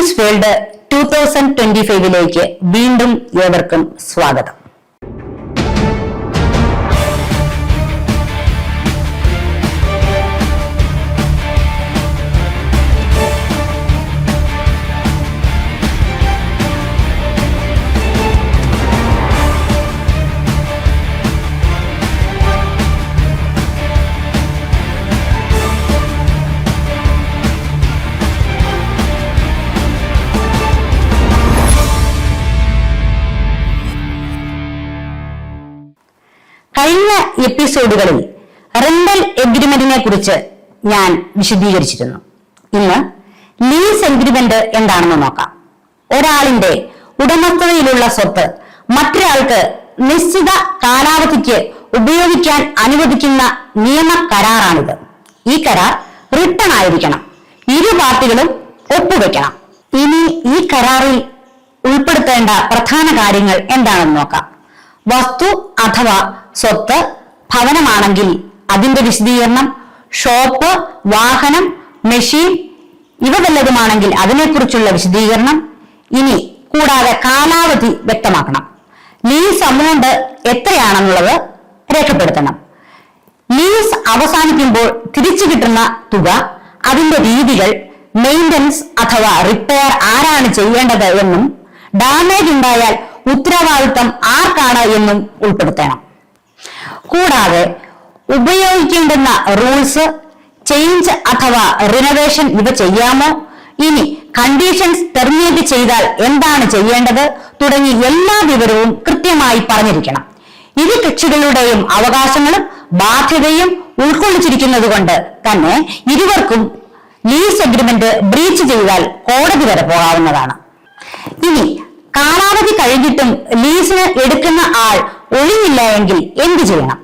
Amees world two thousand twenty ഫൈവിലേക്ക് വീണ്ടും ഏവർക്കും സ്വാഗതം. കഴിഞ്ഞ എപ്പിസോഡുകളിൽ റെന്റൽ എഗ്രിമെന്റിനെ കുറിച്ച് ഞാൻ വിശദീകരിച്ചിരുന്നു. ഇന്ന് ലീസ് എഗ്രിമെന്റ് എന്താണെന്ന് നോക്കാം. ഒരാളിന്റെ ഉടമസ്ഥതയിലുള്ള സ്വത്ത് മറ്റൊരാൾക്ക് നിശ്ചിത കാലാവധിക്ക് ഉപയോഗിക്കാൻ അനുവദിക്കുന്ന നിയമ കരാറാണിത്. ഈ കരാർ റിട്ടൺ ആയിരിക്കണം. ഇരു പാർട്ടികളും ഒപ്പുവെക്കണം. ഇനി ഈ കരാറിൽ ഉൾപ്പെടുത്തേണ്ട പ്രധാന കാര്യങ്ങൾ എന്താണെന്ന് നോക്കാം. വസ്തു അഥവാ സ്വത്ത് ഭവനമാണെങ്കിൽ അതിന്റെ വിശദീകരണം ഷോപ്പ് വാഹനം മെഷീൻ ഇവ വല്ലതുമാണെങ്കിൽ അതിനെക്കുറിച്ചുള്ള വിശദീകരണം ഇനി കൂടാതെ കാലാവധി വ്യക്തമാക്കണം. ലീസ് അമൗണ്ട് എത്രയാണെന്നുള്ളത് രേഖപ്പെടുത്തണം. ലീസ് അവസാനിക്കുമ്പോൾ തിരിച്ചു കിട്ടുന്ന തുക അതിന്റെ രീതികൾ മെയിന്റനൻസ് അഥവാ റിപ്പയർ ആരാണ് ചെയ്യേണ്ടത് എന്നും ഡാമേജ് ഉണ്ടായാൽ ഉത്തരവാദിത്തം ആർക്കാണ് എന്നും ഉൾപ്പെടുത്തണം. കൂടാതെ ഉപയോഗിക്കേണ്ടുന്ന റൂൾസ് ചേഞ്ച് അഥവാ റിനോവേഷൻ ഇവ ചെയ്യാമോ? ഇനി കണ്ടീഷൻസ് ടെർമിനേറ്റ് ചെയ്താൽ എന്താണ് ചെയ്യേണ്ടത്? തുടങ്ങി എല്ലാ വിവരവും കൃത്യമായി പറഞ്ഞിരിക്കണം. ഇരു കക്ഷികളുടെയും അവകാശങ്ങളും ബാധ്യതയും ഉൾക്കൊള്ളിച്ചിരിക്കുന്നത് കൊണ്ട് തന്നെ ഇരുവർക്കും ലീസ് അഗ്രിമെന്റ് ബ്രീച്ച് ചെയ്താൽ കോടതി വരെ പോകാവുന്നതാണ്. ഇനി കാലാവധി കഴിഞ്ഞിട്ടും ലീസിന് എടുക്കുന്ന ആൾ ഒഴിഞ്ഞില്ല എങ്കിൽ എന്ത് ചെയ്യണം?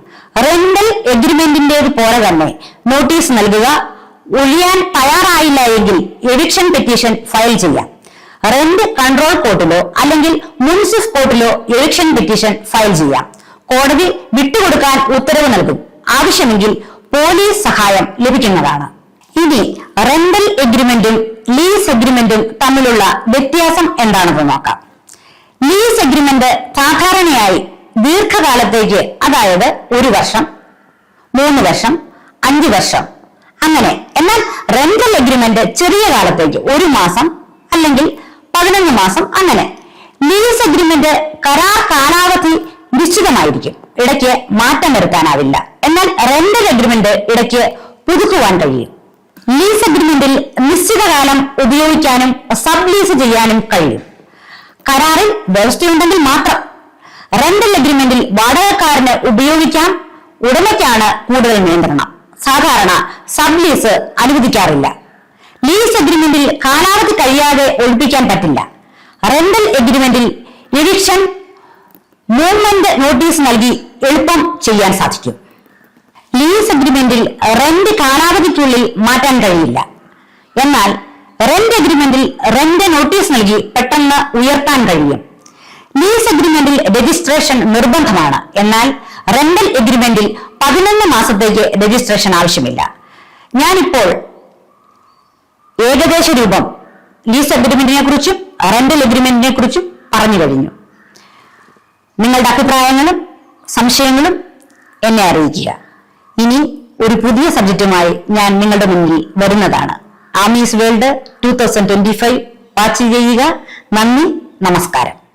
റെന്റൽ എഗ്രിമെന്റിന്റേത് പോലെ തന്നെ നോട്ടീസ് നൽകുക ഒഴിയാൻ തയ്യാറായില്ല എങ്കിൽ എവിക്ഷൻ പെറ്റീഷൻ ഫയൽ ചെയ്യാം റെന്റ് കൺട്രോൾ കോർട്ടിലോ അല്ലെങ്കിൽ മുൻസിഫ് കോർട്ടിലോ എവിക്ഷൻ പെറ്റീഷൻ ഫയൽ ചെയ്യാം കോടതി വിട്ടുകൊടുക്കാൻ ഉത്തരവ് നൽകും. ആവശ്യമെങ്കിൽ പോലീസ് സഹായം ലഭിക്കുന്നതാണ്. ഇനി റെന്റൽ എഗ്രിമെന്റും ലീസ് എഗ്രിമെന്റും തമ്മിലുള്ള വ്യത്യാസം എന്താണെന്ന് നോക്കാം. ലീസ് എഗ്രിമെന്റ് സാധാരണയായി ദീർഘകാലത്തേക്ക് അതായത് ഒരു വർഷം മൂന്ന് വർഷം അഞ്ചു വർഷം അങ്ങനെ. എന്നാൽ റെന്റൽ അഗ്രിമെന്റ് ചെറിയ കാലത്തേക്ക് ഒരു മാസം അല്ലെങ്കിൽ പതിനൊന്ന് മാസം അങ്ങനെ. ലീസ് അഗ്രിമെന്റ് കരാർ കാലാവധി നിശ്ചിതമായിരിക്കും. ഇടയ്ക്ക് മാറ്റം വരുത്താനാവില്ല. എന്നാൽ റെന്റൽ അഗ്രിമെന്റ് ഇടയ്ക്ക് പുതുക്കുവാൻ കഴിയും. ലീസ് അഗ്രിമെന്റിൽ നിശ്ചിത കാലം ഉപയോഗിക്കാനും സബ് ലീസ് ചെയ്യാനും കഴിയും. കരാറിൽ വ്യവസ്ഥയുണ്ടെങ്കിൽ മാത്രം റെന്റൽ അഗ്രിമെന്റിൽ വാടകക്കാരന് ഉപയോഗിക്കാം ഉടമയ്ക്കാണ് കൂടുതൽ നിയന്ത്രണം. സാധാരണ സബ് ലീസ് അനുവദിക്കാറില്ല ലീസ് അഗ്രിമെന്റിൽ കാലാവധി കഴിയാതെ ഒഴിപ്പിക്കാൻ പറ്റില്ല. റെന്റൽ എഗ്രിമെന്റിൽ എവിക്ഷൻ മൂവ്മെന്റ് നോട്ടീസ് നൽകി എളുപ്പം ചെയ്യാൻ സാധിക്കും. ലീസ് അഗ്രിമെന്റിൽ റെന്റ് കാലാവധിക്കുള്ളിൽ മാറ്റാൻ കഴിയില്ല. എന്നാൽ റെന്റ് അഗ്രിമെന്റിൽ റെന്റ് നോട്ടീസ് നൽകി പെട്ടെന്ന് ഉയർത്താൻ കഴിയും. ലീസ് അഗ്രിമെന്റിൽ രജിസ്ട്രേഷൻ നിർബന്ധമാണ്. എന്നാൽ റെന്റൽ എഗ്രിമെന്റിൽ പതിനൊന്ന് മാസത്തേക്ക് രജിസ്ട്രേഷൻ ആവശ്യമില്ല. ഞാനിപ്പോൾ ഏകദേശ രൂപം ലീസ് അഗ്രിമെന്റിനെ കുറിച്ചും റെന്റൽ എഗ്രിമെന്റിനെ കുറിച്ചും പറഞ്ഞു കഴിഞ്ഞു. നിങ്ങളുടെ അഭിപ്രായങ്ങളും സംശയങ്ങളും എന്നെ അറിയിക്കുക. ഇനി ഒരു പുതിയ സബ്ജക്റ്റുമായി ഞാൻ നിങ്ങളുടെ മുന്നിൽ വരുന്നതാണ്. Amees world two thousand twenty five watch ചെയ്യുക. നന്ദി നമസ്കാരം.